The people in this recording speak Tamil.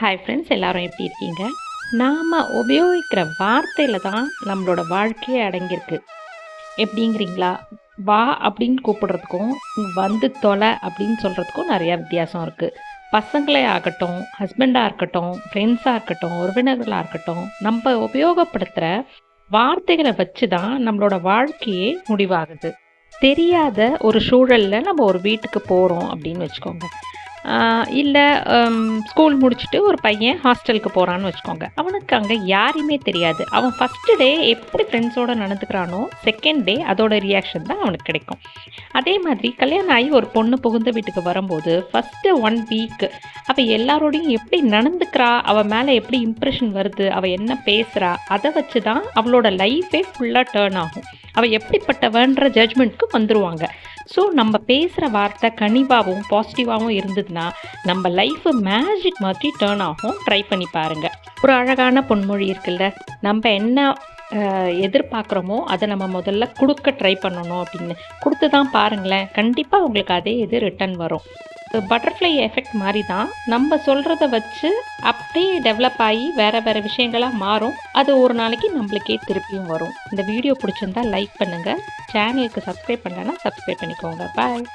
ஹாய் ஃப்ரெண்ட்ஸ் எல்லாரும் எப்படி இருக்கீங்க? நாம் உபயோகிக்கிற வார்த்தையில் தான் நம்மளோட வாழ்க்கையே அடங்கியிருக்கு. எப்படிங்கிறீங்களா? வா அப்படின்னு கூப்பிடுறதுக்கும் வந்து தொலை அப்படின்னு சொல்கிறதுக்கும் நிறையா வித்தியாசம் இருக்குது பசங்களே ஆகட்டும் ஹஸ்பண்டாக இருக்கட்டும் ஃப்ரெண்ட்ஸாக இருக்கட்டும் உறவினர்களாக இருக்கட்டும் நம்ம உபயோகப்படுத்துகிற வார்த்தைகளை வச்சு தான் நம்மளோட வாழ்க்கையே முடிவாகுது. தெரியாத ஒரு சூழலில் நம்ம ஒரு வீட்டுக்கு போகிறோம் அப்படின்னு வச்சுக்கோங்க. இல்லை ஸ்கூல் முடிச்சுட்டு ஒரு பையன் ஹாஸ்டலுக்கு போகிறான்னு வச்சுக்கோங்க. அவனுக்கு அங்கே யாரையுமே தெரியாது. அவன் ஃபஸ்ட்டு டே எப்படி ஃப்ரெண்ட்ஸோடு நடந்துக்கிறானோ செகண்ட் டே அதோட ரியாக்ஷன் தான் அவனுக்கு கிடைக்கும். அதே மாதிரி கல்யாணம் ஆகி ஒரு பொண்ணு புகுந்த வீட்டுக்கு வரும்போது ஃபஸ்ட்டு ஒன் வீக் அவள் எல்லாரோடையும் எப்படி நடந்துக்கிறா அவள் மேலே எப்படி இம்ப்ரெஷன் வருது அவள் என்ன பேசுகிறா அதை வச்சு தான் அவளோட லைஃபே ஃபுல்லாக டேர்ன் ஆகும். அவள் எப்படிப்பட்டவன்ற ஜட்ஜ்மெண்ட்க்கு வந்துடுவாங்க ஸோ நம்ம பேசுகிற வார்த்தை கனிவாகவும் பாசிட்டிவாகவும் இருந்ததுன்னா நம்ம லைஃபு மேஜிக் மாதிரி டேர்ன் ஆகும். ட்ரை பண்ணி பாருங்கள் ஒரு அழகான பொன்மொழி இருக்குல்ல? நம்ம என்ன எதிர்பார்க்குறோமோ அதை நம்ம முதல்ல கொடுக்க ட்ரை பண்ணணும் அப்படின்னு. கொடுத்து தான் பாருங்களேன். கண்டிப்பாக உங்களுக்கு அதே இது ரிட்டர்ன் வரும். பட்டர்ஃப்ளை எஃபெக்ட் மாதிரி தான் நம்ம சொல்கிறத வச்சு அப்படியே டெவலப் ஆகி வேறு வேறு விஷயங்களாக மாறும். அது ஒரு நாளைக்கு நம்மளுக்கே திருப்பியும் வரும். இந்த வீடியோ பிடிச்சிருந்தா லைக் பண்ணுங்கள் சேனலுக்கு சப்ஸ்கிரைப் பண்ணலைன்னா சப்ஸ்கிரைப் பண்ணிக்கோங்க. பாய்